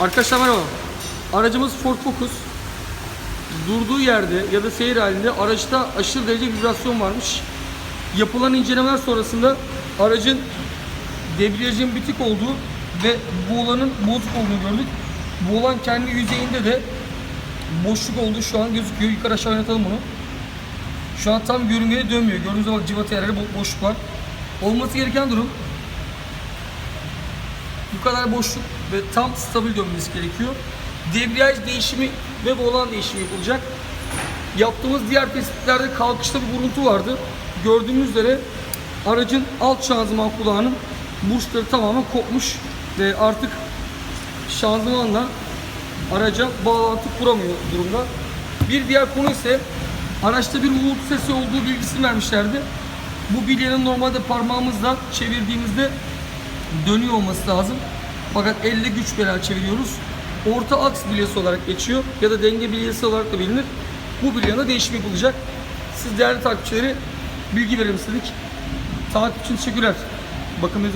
Arkadaşlar merhaba. Aracımız Ford Focus. Durduğu yerde ya da seyir halinde araçta aşırı derece vibrasyon varmış. Yapılan incelemeler sonrasında aracın debriyajın bitik olduğu ve buğulanın bozuk olduğunu gördük. Buğulan kendi yüzeyinde de boşluk olduğu şu an gözüküyor. Yukarı aşağı oynatalım bunu. Şu an tam görünmeye dönmüyor. Gördüğünüz gibi bak cıvata yerleri bo- boşluk var. Olması gereken durum bu kadar boşluk ve tam stabil dönmesi gerekiyor. Debriyaj değişimi ve volan değişimi yapılacak. Yaptığımız diğer tespitlerde kalkışta bir vuruntu vardı. Gördüğünüz üzere aracın alt şanzıman kulağının burçları tamamen kopmuş ve artık şanzımanla araca bağlantı kuramıyor durumda. Bir diğer konu ise araçta bir uğultu sesi olduğu bilgisini vermişlerdi. Bu bilyenin normalde parmağımızla çevirdiğimizde dönüyor olması lazım. Fakat elle güç bela çeviriyoruz. Orta aks bilyesi olarak geçiyor ya da denge bilyesi olarak da bilinir. Bu bilyenin değişim yapılacak. Siz değerli takipçileri bilgi verelim istedik. Takip için teşekkürler. Bakın